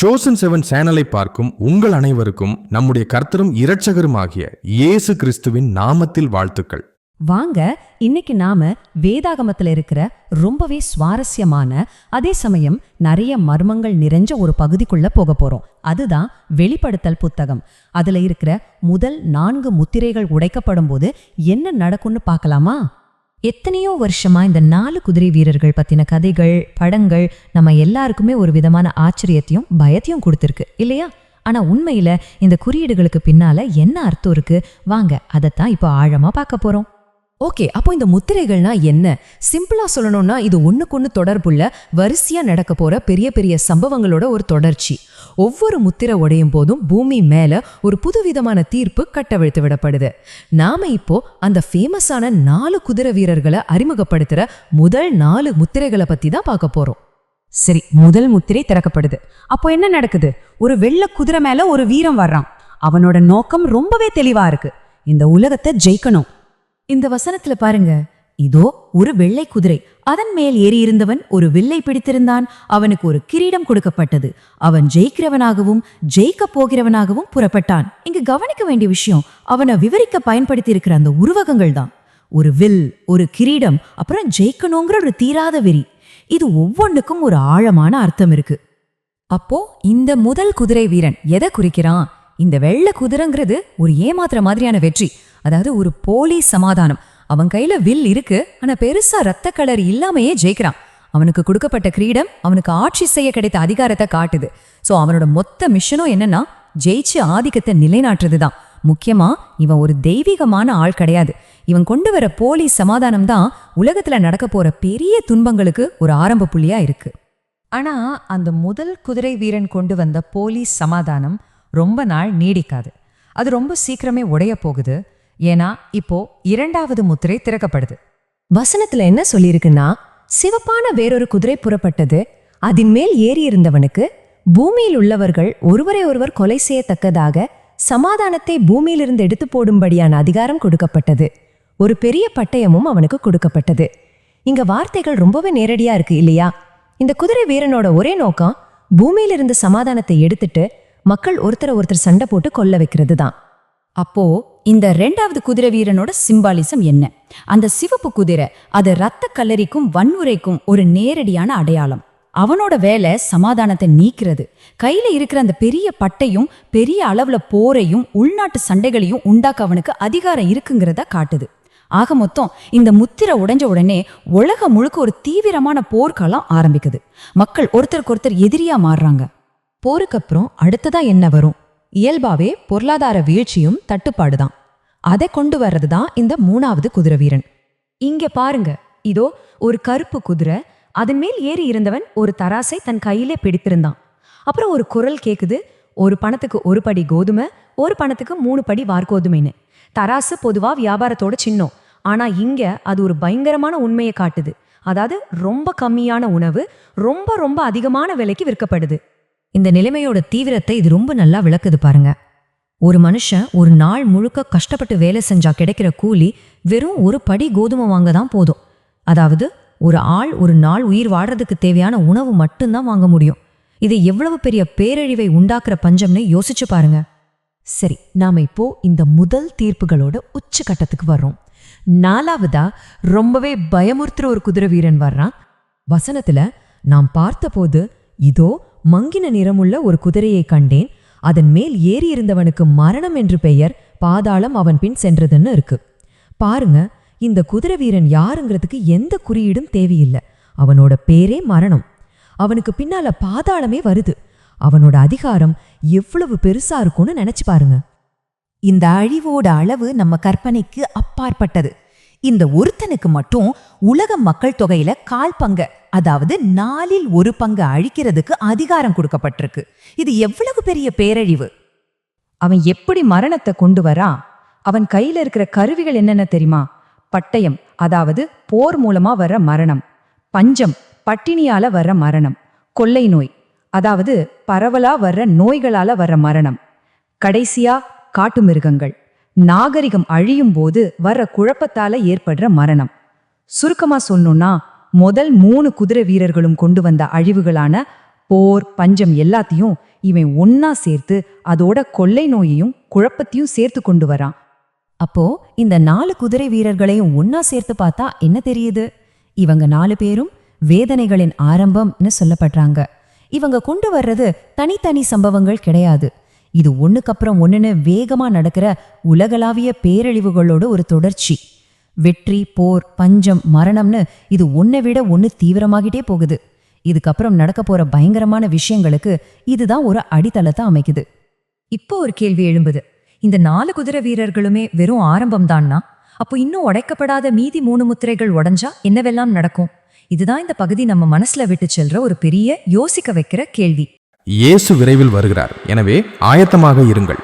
Chosen seven சேனலை பார்க்கும் உங்கள் அனைவருக்கும் நம்முடைய கர்த்தரும் இரட்சகருமாகிய இயேசு கிறிஸ்துவின் நாமத்தில் வாழ்த்துக்கள். வாங்க இன்னைக்கு நாம வேதாகமத்துல இருக்கிற ரொம்பவே சுவாரஸ்யமான அதே சமயம் நிறைய மர்மங்கள் நிறைஞ்ச ஒரு பகுதிக்குள்ள போக போறோம். அதுதான் வெளிப்படுத்தல் புத்தகம். அதுல இருக்கிற முதல் நான்கு முத்திரைகள் உடைக்கப்படும் போது என்ன நடக்கும்னு பார்க்கலாமா? எத்தனையோ வருஷமா இந்த நாலு குதிரை வீரர்கள் பத்தின கதைகள் படங்கள் நம்ம எல்லாருக்குமே ஒரு விதமான ஆச்சரியத்தையும் பயத்தையும் கொடுத்துருக்கு. இல்லையா? ஆனா உண்மையில இந்த குறியீடுகளுக்கு பின்னால என்ன அர்த்தம் இருக்கு? வாங்க அதைத்தான் இப்போ ஆழமா பார்க்க போறோம். ஓகே அப்போ இந்த முத்திரைகள்னா என்ன? சிம்பிளா சொல்லணும்னா இது ஒன்றுக்கொன்று தொடர்புள்ள வரிசையா நடக்க போற பெரிய பெரிய சம்பவங்களோட ஒரு தொடர்ச்சி. ஒவ்வொரு முத்திரை உடையும் போதும் பூமி மேல ஒரு புதுவிதமான தீர்ப்பு கட்டவிழ்த்து விடப்படுது. நாம இப்போ அந்த ஃபேமஸான நாலு குதிரை வீரர்களை அறிமுகப்படுத்துற முதல் நாலு முத்திரைகளை பத்தி தான் பார்க்க போறோம். சரி முதல் முத்திரை திறக்கப்படுது. அப்போ என்ன நடக்குது? ஒரு வெள்ளை குதிரை மேல ஒரு வீரம் வர்றான். அவனோட நோக்கம் ரொம்பவே தெளிவா இருக்கு. இந்த உலகத்தை ஜெயிக்கணும். இந்த வசனத்துல பாருங்க. இதோ ஒரு வெள்ளை குதிரை. அதன் மேல் ஏறி இருந்தவன் ஒரு வில்லை பிடித்திருந்தான். அவனுக்கு ஒரு கிரீடம் கொடுக்கப்பட்டது. அவன் ஜெயிக்கிறவனாகவும் ஜெயிக்க போகிறவனாகவும் புறப்பட்டான். இங்க கவனிக்க வேண்டிய விஷயம் அவனை விவரிக்க பயன்படுத்தி இருக்கிற அந்த உருவகங்கள் தான். ஒரு வில் ஒரு கிரீடம் அப்புறம் ஜெயிக்கணுங்கிற ஒரு தீராத வெறி. இது ஒவ்வொன்றுக்கும் ஒரு ஆழமான அர்த்தம் இருக்கு. அப்போ இந்த முதல் குதிரை வீரன் எதை குறிக்கிறான்? இந்த வெள்ளை குதிரைங்கிறது ஒரு ஏமாத்துற மாதிரியான வெற்றி. அதாவது ஒரு போலி சமாதானம். அவன் கையில வில் இருக்கு ஆனா பெருசா ரத்த கலர் இல்லாமையே ஜெயிக்கிறான். அவனுக்கு கொடுக்கப்பட்ட கிரீடம் அவனுக்கு ஆட்சி செய்ய கிடைத்த அதிகாரத்தை காட்டுது. சோ அவனோட மொத்த மிஷனும் என்னன்னா ஜெயிச்சு ஆதிக்கத்தை நிலைநாட்டுறது தான் முக்கியமா இவன் ஒரு தெய்வீகமான ஆள் கிடையாது. இவன் கொண்டு வர போலி சமாதானம் தான் உலகத்துல நடக்க போற பெரிய துன்பங்களுக்கு ஒரு ஆரம்ப புள்ளியா இருக்கு. ஆனா அந்த முதல் குதிரை வீரன் கொண்டு வந்த போலீஸ் சமாதானம் ரொம்ப நாள் நீடிக்காது. அது ரொம்ப சீக்கிரமே உடைய போகுது. ஏன்னா இப்போ இரண்டாவது முத்திரை திறக்கப்படுது. வசனத்துல என்ன சொல்லியிருக்குன்னா சிவப்பான வேறொரு குதிரை புறப்பட்டது அதன் மேல் ஏறி இருந்தவனுக்கு பூமியில் உள்ளவர்கள் ஒருவரை ஒருவர் கொலை செய்யத்தக்கதாக சமாதானத்தை பூமியிலிருந்து எடுத்து போடும்படியான அதிகாரம் கொடுக்கப்பட்டது. ஒரு பெரிய பட்டயமும் அவனுக்கு கொடுக்கப்பட்டது. இங்க வார்த்தைகள் ரொம்பவே நேரடியா இருக்கு இல்லையா? இந்த குதிரை வீரனோட ஒரே நோக்கம் பூமியிலிருந்து சமாதானத்தை எடுத்துட்டு மக்கள் ஒருத்தரை ஒருத்தர் சண்டை போட்டு கொல்ல வைக்கிறது தான் அப்போ இந்த ரெண்டாவது குதிரை வீரனோட சிம்பாலிசம் என்ன? அந்த சிவப்பு குதிரை அது ரத்த கல்லறிக்கும் வன்முறைக்கும் ஒரு நேரடியான அடையாளம். அவனோட வேலை சமாதானத்தை நீக்கிறது. கையில இருக்கிற அந்த பெரிய பட்டையும் பெரிய அளவுல போரையும் உள்நாட்டு சண்டைகளையும் உண்டாக்க அவனுக்கு அதிகாரம் இருக்குங்கிறத காட்டுது. ஆக மொத்தம் இந்த முத்திரை உடைஞ்ச உடனே உலகம் முழுக்க ஒரு தீவிரமான போர்க்காலம் ஆரம்பிக்குது. மக்கள் ஒருத்தருக்கு ஒருத்தர் எதிரியா மாறுறாங்க. போருக்கு அப்புறம் அடுத்ததா என்ன வரும்? இயல்பாவே பொருளாதார வீழ்ச்சியும் தட்டுப்பாடுதான். அதை கொண்டு வர்றது தான் இந்த மூணாவது குதிரை வீரன். இங்க பாருங்க இதோ ஒரு கருப்பு குதிரை அதன் மேல் ஏறி இருந்தவன் ஒரு தராசை தன் கையிலே பிடித்திருந்தான். அப்புறம் ஒரு குரல் கேக்குது ஒரு பணத்துக்கு ஒரு படி கோதுமை ஒரு பணத்துக்கு மூணு படி வார்கோதுமைன்னு. தராசு பொதுவா வியாபாரத்தோட சின்னம் ஆனா இங்க அது ஒரு பயங்கரமான உண்மையை காட்டுது. அதாவது ரொம்ப கம்மியான உணவு ரொம்ப ரொம்ப அதிகமான விலைக்கு விற்கப்படுது. இந்த நிலைமையோட தீவிரத்தை இது ரொம்ப நல்லா விளக்குது பாருங்க. ஒரு மனுஷன் ஒரு நாள் முழுக்க கஷ்டப்பட்டு வேலை செஞ்சா கிடைக்கிற கூலி வெறும் ஒரு படி கோதுமை வாங்க தான் போதும். அதாவது ஒரு ஆள் ஒரு நாள் உயிர் வாடுறதுக்கு தேவையான உணவு மட்டும்தான் வாங்க முடியும். இது எவ்வளவு பெரிய பேரழிவை உண்டாக்குற பஞ்சம்னு யோசிச்சு பாருங்க. சரி நாம இப்போ இந்த முதல் தீர்ப்புகளோட உச்சகட்டத்துக்கு வர்றோம். நாலாவதா ரொம்பவே பயமுறுத்துற ஒரு குதிரை வீரன் வர்றான். வசனத்துல நாம் பார்த்தபோது இதோ மங்கின நிறமுள்ள ஒரு குதிரையை கண்டேன். அதன் மேல் ஏறி இருந்தவனுக்கு மரணம் என்று பெயர் பாதாளம் அவன் பின் சென்றதுன்னு இருக்கு. பாருங்க இந்த குதிரை வீரன் யாருங்கிறதுக்கு எந்த குறியீடும் தேவையில்லை. அவனோட பேரே மரணம். அவனுக்கு பின்னால பாதாளமே வருது. அவனோட அதிகாரம் எவ்வளவு பெருசா இருக்கும்னு நினைச்சு பாருங்க. இந்த அழிவோட அளவு நம்ம கற்பனைக்கு அப்பாற்பட்டது. இந்த ஒருத்தனுக்கு மட்டும் உலக மக்கள் தொகையில கால் பங்க அதாவது நாலில் ஒரு பங்கு அழிக்கிறதுக்கு அதிகாரம் கொடுக்கப்பட்டிருக்கு. இது எவ்வளவு பெரிய பேரழிவு? அவன் எப்படி மரணத்தை கொண்டு வரா? அவன் கையில இருக்கிற கருவிகள் என்னென்ன தெரியுமா? பட்டயம் அதாவது போர் மூலமா வர்ற மரணம். பஞ்சம் பட்டினியால வர்ற மரணம். கொள்ளை நோய் அதாவது பரவலா வர்ற நோய்களால வர்ற மரணம். கடைசியா காட்டு மிருகங்கள். நாகரிகம் அழியும் போது வர்ற குழப்பத்தால ஏற்படுற மரணம். சுருக்கமா சொல்லணும்னா முதல் மூணு குதிரை வீரர்களும் கொண்டு வந்த அழிவுகளான போர் பஞ்சம் எல்லாத்தையும் இவன் ஒன்னா சேர்த்து அதோட கொள்ளை நோயையும் குழப்பத்தையும் சேர்த்து கொண்டு வரான். அப்போ இந்த நாலு குதிரை வீரர்களையும் ஒன்னா சேர்த்து பார்த்தா என்ன தெரியுது? இவங்க நாலு பேரும் வேதனைகளின் ஆரம்பம்னு சொல்லப்படுறாங்க. இவங்க கொண்டு வர்றது தனித்தனி சம்பவங்கள் கிடையாது. இது ஒண்ணுக்கப்புறம் ஒன்றுன்னு வேகமா நடக்கிற உலகளாவிய பேரழிவுகளோட ஒரு தொடர்ச்சி. வெற்றி போர் பஞ்சம் மரணம்னு இது ஒன்றை விட ஒன்னு தீவிரமாகிட்டே போகுது. இதுக்கப்புறம் நடக்க போற பயங்கரமான விஷயங்களுக்கு இதுதான் ஒரு அடித்தளத்தை அமைக்குது. இப்போ ஒரு கேள்வி எழும்புது. இந்த நாலு குதிரை வீரர்களுமே வெறும் ஆரம்பம்தான்னா? அப்போ இன்னும் உடைக்கப்படாத மீதி மூணு முத்திரைகள் உடைஞ்சா என்னவெல்லாம் நடக்கும்? இதுதான் இந்த பகுதி நம்ம மனசுல விட்டு செல்ற ஒரு பெரிய யோசிக்க வைக்கிற கேள்வி. இயேசு விரைவில் வருகிறார். எனவே ஆயத்தமாக இருங்கள்.